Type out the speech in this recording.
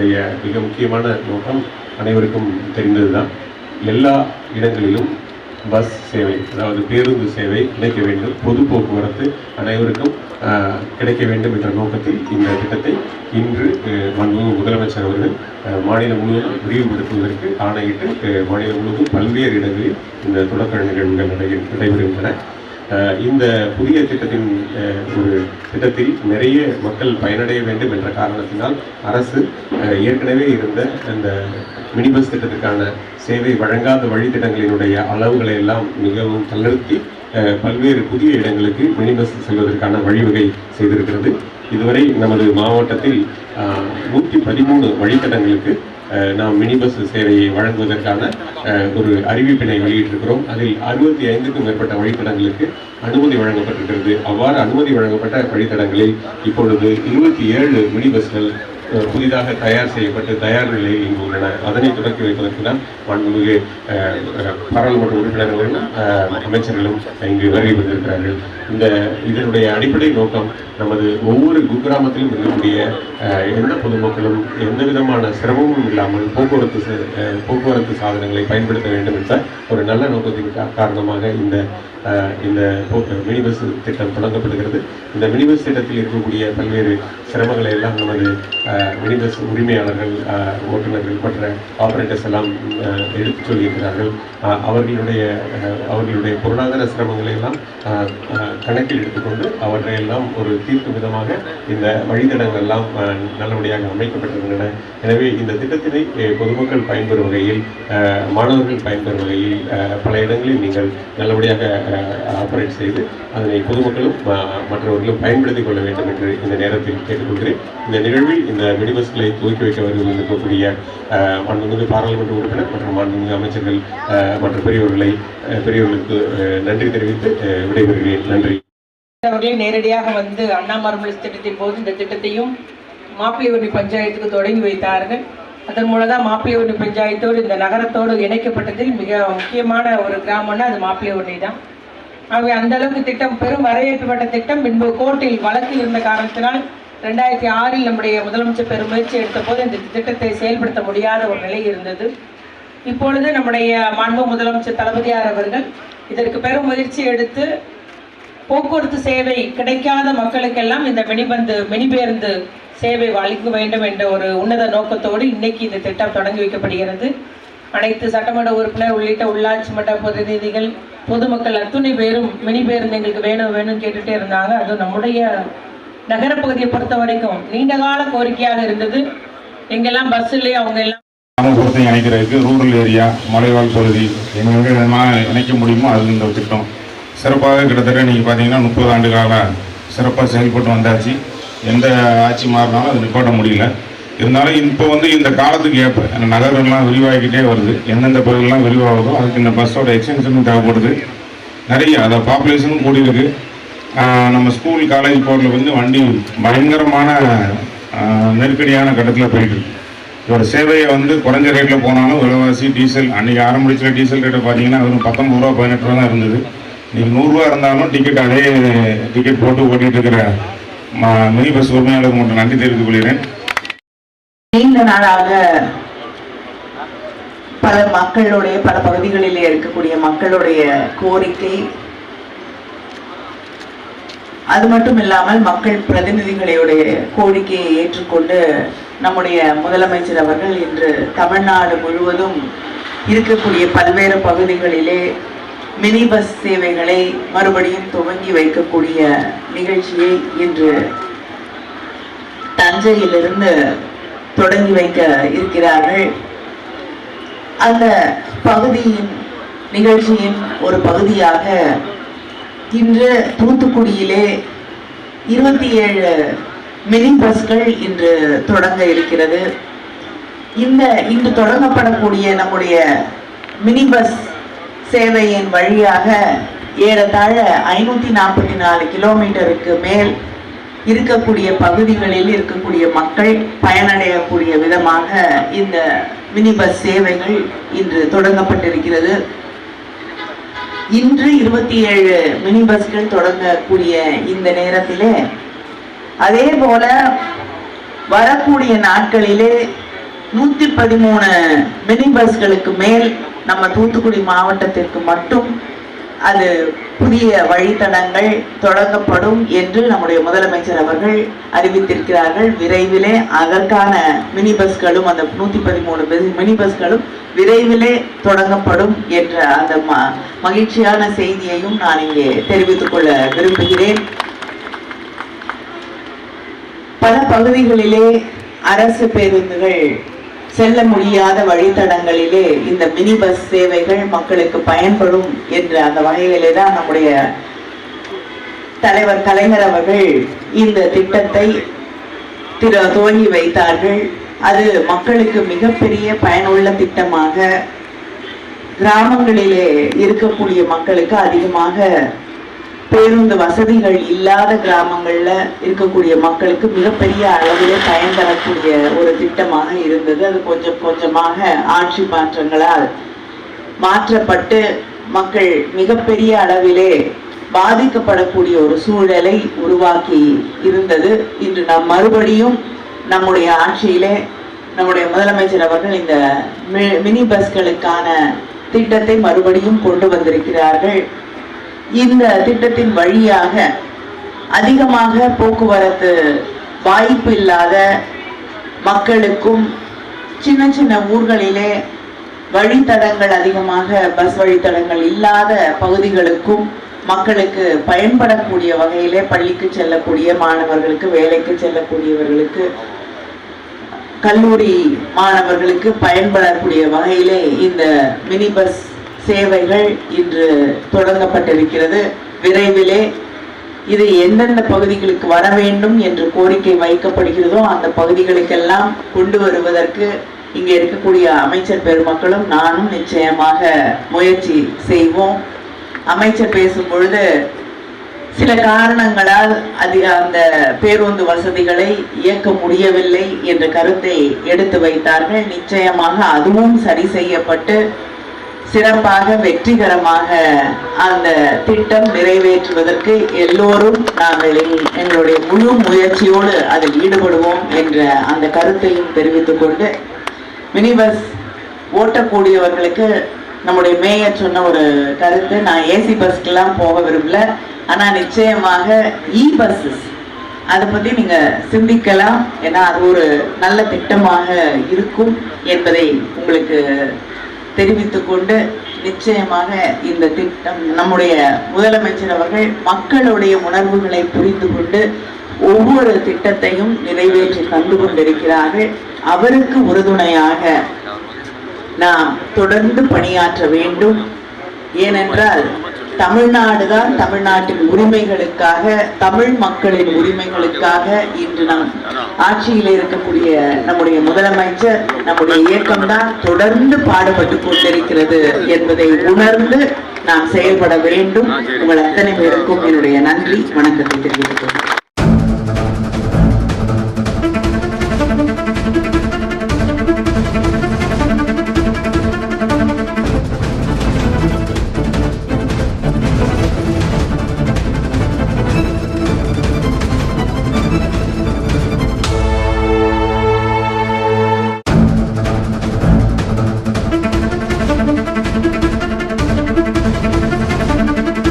உடைய மிக முக்கியமான நோக்கம் அனைவருக்கும் தெரிந்ததுதான். எல்லா இடங்களிலும் பஸ் சேவை அதாவது பேருந்து சேவை கிடைக்க வேண்டும். பொது போக்குவரத்து அனைவருக்கும் கிடைக்க வேண்டும் என்ற நோக்கத்தில் இந்த திட்டத்தை இன்று அஹ், முதலமைச்சர் அவர்கள் மாநிலம் முழுவதும் விரிவுபடுத்துவதற்கு ஆணையிட்டு மாநிலம் முழுவதும் பல்வேறு இடங்களில் இந்த தொடக்க நிகழ்வுகள் நடைபெறுகின்றன. இந்த புதிய திட்டத்தின் ஒரு திட்டத்தில் நிறைய மக்கள் பயனடைய வேண்டும் என்ற காரணத்தினால் அரசு ஏற்கனவே இருந்த அந்த மினி பஸ் திட்டத்திற்கான சேவை வழங்காத வழித்திட்டங்களினுடைய அளவுகளை எல்லாம் மிகவும் தளர்த்தி பல்வேறு புதிய இடங்களுக்கு மினி பஸ் செல்வதற்கான வழிவகை செய்திருக்கிறது. இதுவரை நமது மாவட்டத்தில் நூற்றி பதிமூணு வழித்தடங்களுக்கு நாம் மினி பஸ் சேவையை வழங்குவதற்கான அஹ், ஒரு அறிவிப்பினை வெளியிட்டிருக்கிறோம். அதில் அறுபத்தி ஐந்துக்கும் மேற்பட்ட வழித்தடங்களுக்கு அனுமதி வழங்கப்பட்டிருக்கிறது. அவ்வாறு அனுமதி வழங்கப்பட்ட வழித்தடங்களில் இப்பொழுது இருபத்தி ஏழு மினி பஸ்கள் புதிதாக தயார் செய்யப்பட்டு தயார் நிலையில் இங்கு உள்ளன. அதனை தொடக்கி வைப்பதற்கு தான் மாண்புமிகு பாராளுமன்ற உறுப்பினர்களும் அமைச்சர்களும் இங்கு வருகை வந்திருக்கிறார்கள் இந்த இதனுடைய அடிப்படை நோக்கம் நமது ஒவ்வொரு குக்கிராமத்திலும் இருக்கக்கூடிய எந்த பொதுமக்களும் எந்த விதமான சிரமமும் இல்லாமல் போக்குவரத்து போக்குவரத்து சாதனங்களை பயன்படுத்த வேண்டும் என்ற ஒரு நல்ல நோக்கத்தின் காரணமாக இந்த இந்த மினி பஸ் திட்டம் தொடங்கப்படுகிறது. இந்த மினி பஸ் திட்டத்தில் இருக்கக்கூடிய பல்வேறு சிரமங்களை எல்லாம் நமது மினி பஸ் உரிமையாளர்கள் ஓட்டுநர்கள் போன்ற ஆபரேட்டர்ஸ் எல்லாம் எடுத்து எடுத்துச் சொல்லியிருக்கிறார்கள். அவர்களுடைய அவர்களுடைய பொருளாதார சிரமங்களை எல்லாம் கணக்கில் எடுத்துக்கொண்டு அவற்றை எல்லாம் ஒரு தீர்க்கும் விதமாக இந்த வழித்தடங்கள் எல்லாம் நல்லபடியாக அமைக்கப்பட்டிருக்கின்றன. எனவே இந்த திட்டத்தினை பொதுமக்கள் பயன்பெறும் வகையில் மாணவர்கள் பயன்பெறும் வகையில் பல இடங்களில் நீங்கள் நல்லபடியாக ஆப்ரேட் செய்து அதனை பொதுமக்களும் மற்றவர்களும் பயன்படுத்திக் கொள்ள வேண்டும் என்று இந்த நேரத்தில் கேட்டுக்கொள்கிறேன். இந்த நிகழ்வில் இந்த மினி துவக்கி வைக்க வருவதற்கக்கூடிய அஹ், மாண்புமிகு பாராளுமன்ற உறுப்பினர் மற்றும் மாண்புமிகு அமைச்சர்கள் அஹ், மற்ற பெரியவர்களை பெரியவர்களுக்கு நன்றி தெரிவித்து விடைபெறுகிறேன். நன்றி. அவர்களே நேரடியாக வந்து அண்ணா மறுமலர்ச்சி திட்டத்தின் போது இந்த திட்டத்தையும் மாப்பிள்ளையூர்ணி பஞ்சாயத்துக்கு தொடங்கி வைத்தார்கள். அதன் மூலம் தான் பஞ்சாயத்தோடு இந்த நகரத்தோடு இணைக்கப்பட்டதில் மிக முக்கியமான ஒரு கிராமம்னா அது மாப்பிள்ளையூர்ணி தான் ஆகவே அந்த அளவுக்கு திட்டம் பெரும் வரவேற்பட்ட திட்டம் பின்பு கோர்ட்டில் வழக்கில் இருந்த காரணத்தினால் ரெண்டாயிரத்தி ஆறில் நம்முடைய முதலமைச்சர் பெரும் முயற்சி எடுத்த போது இந்த திட்டத்தை செயல்படுத்த முடியாத ஒரு நிலை இருந்தது. இப்பொழுது நம்முடைய மாண்பு முதலமைச்சர் தளபதியார் அவர்கள் இதற்கு பெரும் முயற்சி எடுத்து போக்குவரத்து சேவை கிடைக்காத மக்களுக்கெல்லாம் இந்த மினிபந்து மினி பேருந்து சேவை அளிக்க வேண்டும் என்ற ஒரு உன்னத நோக்கத்தோடு இன்னைக்கு இந்த திட்டம் தொடங்கி வைக்கப்படுகிறது. அனைத்து சட்டமன்ற உறுப்பினர் உள்ளிட்ட உள்ளாட்சி மன்ற பிரதிநிதிகள் பொதுமக்கள் அத்துணை பேரும் மினி பேருந்து எங்களுக்கு வேணும் வேணும்னு கேட்டுகிட்டே இருந்தாங்க. அது நம்முடைய நகரப்பகுதியை பொறுத்த வரைக்கும் நீண்ட கால கோரிக்கையாக இருந்தது. எங்கெல்லாம் பஸ் இல்லையோ அவங்க எல்லாம் கிராமப்புறத்தை இணைக்கிறதுக்கு ரூரல் ஏரியா மலைவாழ் பகுதி எங்களுக்கு விதமாக இணைக்க முடியுமோ அது இந்த திட்டம். சிறப்பாக கிட்டத்தட்ட நீங்கள் பார்த்தீங்கன்னா முப்பது ஆண்டு கால சிறப்பாக செயல்பட்டு வந்தாச்சு. எந்த ஆட்சி மாறினாலும் அது நிப்பாட்ட முடியல. இருந்தாலும் இப்போ வந்து இந்த காலத்துக்கு ஏற்ப அந்த நகரம்லாம் விரிவாகிக்கிட்டே வருது. எந்தெந்த பகுதியெல்லாம் விரிவாகுதோ அதுக்கு இந்த பஸ்ஸோட எக்ஸ்டென்ஷனும் தேவைப்படுது. நிறைய அதை பாப்புலேஷனும் கூடியிருக்கு. நம்ம ஸ்கூல் காலேஜ் போகிறதுல வந்து வண்டி பயங்கரமான ஆஹ் நெருக்கடியான கட்டத்தில் போயிட்டு இதோட சேவையை வந்து குறைஞ்ச ரேட்டில் போனாலும் விலைவாசி டீசல் அன்றைக்கி ஆரம்பிச்சில் டீசல் ரேட்டை பார்த்தீங்கன்னா வெறும் பத்தொம்பது ரூபா பதினெட்டு ரூபா தான் இருந்தது. இன்றைக்கி நூறுரூவா இருந்தாலும் டிக்கெட் அதே டிக்கெட் போட்டு ஓட்டிகிட்டு இருக்கிற ம- மினி பஸ் உரிமையாளர் மட்டும் நன்றி தெரிவித்துக் கொள்கிறேன். நீண்ட நாளாக பல மக்களுடைய பல பகுதிகளிலே இருக்கக்கூடிய மக்களுடைய கோரிக்கை அது மட்டும் இல்லாமல் மக்கள் பிரதிநிதிகளுடைய கோரிக்கையை ஏற்றுக்கொண்டு நம்முடைய முதலமைச்சர் அவர்கள் இன்று தமிழ்நாடு முழுவதும் இருக்கக்கூடிய பல்வேறு பகுதிகளிலே மினி பஸ் சேவைகளை மறுபடியும் துவங்கி வைக்கக்கூடிய நிகழ்ச்சியை இன்று தஞ்சையிலிருந்து தொடங்கி வைக்க இருக்கிறார்கள். அந்த பகுதியின் நிகழ்ச்சியின் ஒரு பகுதியாக இன்று தூத்துக்குடியிலே இருபத்தி ஏழு மினி பஸ்கள் இன்று தொடங்க இருக்கிறது. இந்த இன்று தொடங்கப்படக்கூடிய நம்முடைய மினி பஸ் சேவையின் வழியாக ஏறத்தாழ ஐநூற்றி நாற்பத்தி நாலு கிலோமீட்டருக்கு மேல் இருக்கக்கூடிய பகுதிகளில் இருக்கக்கூடிய மக்கள் பயனடையக்கூடிய விதமாக இந்த மினி பஸ் சேவைகள் இன்று தொடங்கப்பட்டிருக்கிறது. இன்று இருபத்தி ஏழு மினி பஸ்கள் தொடங்கக்கூடிய இந்த நேரத்திலே அதே போல வரக்கூடிய நாட்களிலே நூத்தி பதிமூணு மினி பஸ்களுக்கு மேல் நம்ம தூத்துக்குடி மாவட்டத்திற்கு மட்டும் அது புதிய வழித்தடங்கள் தொடங்கப்படும் என்று நம்முடைய முதலமைச்சர் அவர்கள் அறிவித்திருக்கிறார்கள். விரைவிலே அதற்கான மினி பஸ்களும் அந்த நூத்தி பதிமூணு மினி பஸ்களும் விரைவிலே தொடங்கப்படும் என்ற அந்த ம- மகிழ்ச்சியான செய்தியையும் நான் இங்கே தெரிவித்துக் கொள்ள விரும்புகிறேன். பல பகுதிகளிலே அரசு பேருந்துகள் செல்ல முடியாத வழித்தடங்களிலே இந்த மினி பஸ் சேவைகள் மக்களுக்கு பயன்படும் என்ற அந்த வகையிலே தான் நம்முடைய தலைவர் கலைஞர் அவர்கள் இந்த திட்டத்தை திரு துவங்கி வைத்தார்கள். அது மக்களுக்கு மிகப்பெரிய பயனுள்ள திட்டமாக கிராமங்களிலே இருக்கக்கூடிய மக்களுக்கு அதிகமாக பேருந்து வசதிகள் இல்லாத கிராமங்களில் இருக்கக்கூடிய மக்களுக்கு மிகப்பெரிய அளவிலே பயன் தரக்கூடிய ஒரு திட்டமாக இருந்தது. அது கொஞ்சம் கொஞ்சமாக ஆட்சி மாற்றங்களால் மாற்றப்பட்டு மக்கள் மிகப்பெரிய அளவிலே பாதிக்கப்படக்கூடிய ஒரு சூழலை உருவாக்கி இருந்தது. இன்று நாம் மறுபடியும் நம்முடைய ஆட்சியிலே நம்முடைய முதலமைச்சர் அவர்கள் இந்த மி- மினி பஸ்களுக்கான திட்டத்தை மறுபடியும் கொண்டு வந்திருக்கிறார்கள். இந்த திட்டத்தின் வழியாக அதிகமாக போக்குவரத்து வாய்ப்பு இல்லாத மக்களுக்கும் சின்ன சின்ன ஊர்களிலே வழித்தடங்கள் அதிகமாக பஸ் வழித்தடங்கள் இல்லாத பகுதிகளுக்கும் மக்களுக்கு பயன்படக்கூடிய வகையிலே பள்ளிக்கு செல்லக்கூடிய மாணவர்களுக்கு வேலைக்கு செல்லக்கூடியவர்களுக்கு கல்லூரி மாணவர்களுக்கு பயன்படக்கூடிய வகையிலே இந்த மினி பஸ் சேவைகள் இன்று தொடங்கப்பட்டிருக்கிறது. விரைவிலே இது எந்தெந்த பகுதிகளுக்கு வர வேண்டும் என்று கோரிக்கை வைக்கப்படுகிறதோ அந்த பகுதிகளுக்கெல்லாம் கொண்டு வருவதற்கு இங்கே இருக்கக்கூடிய அமைச்சர் பெருமக்களும் நானும் நிச்சயமாக முயற்சி செய்வோம். அமைச்சர் பேசும் பொழுது சில காரணங்களால் அது அந்த பேருந்து வசதிகளை இயக்க முடியவில்லை என்ற கருத்தை எடுத்து வைத்தார்கள். நிச்சயமாக அதுவும் சரி செய்யப்பட்டு சிறப்பாக வெற்றிகரமாக அந்த திட்டம் நிறைவேற்றுவதற்கு எல்லோரும் நாங்கள் எங்களுடைய முழு முயற்சியோடு அதில் ஈடுபடுவோம் என்ற அந்த கருத்தையும் தெரிவித்துக் கொண்டு மினி பஸ் ஓட்டக்கூடியவர்களுக்கு நம்முடைய மேயர் சொன்ன ஒரு கருத்து நான் ஏசி பஸ்க்கெல்லாம் போக விரும்பல. ஆனால் நிச்சயமாக இ பஸ்ஸஸ் அதை பற்றி நீங்கள் சிந்திக்கலாம். ஏன்னா அது ஒரு நல்ல திட்டமாக இருக்கும் என்பதை உங்களுக்கு தெரிவித்து கொண்டு நிச்சயமாக இந்த திட்டம் நம்முடைய முதலமைச்சர் அவர்கள் மக்களுடைய உணர்வுகளை புரிந்து கொண்டு ஒவ்வொரு திட்டத்தையும் நிறைவேற்றி தந்து கொண்டிருக்கிறார்கள். அவருக்கு உறுதுணையாக நாம் தொடர்ந்து பணியாற்ற வேண்டும். ஏனென்றால் தமிழ்நாடுதான் தமிழ்நாட்டின் உரிமைகளுக்காக தமிழ் மக்களின் உரிமைகளுக்காக இன்று நாம் ஆட்சியில் இருக்கக்கூடிய நம்முடைய முதலமைச்சர் நம்முடைய இயக்கம்தான் தொடர்ந்து பாடுபட்டு கொண்டிருக்கிறது என்பதை உணர்ந்து நாம் செயல்பட வேண்டும். உங்கள் அத்தனை பேருக்கும் என்னுடைய நன்றி வணக்கத்தை தெரிவித்துக் கொள்கிறேன்.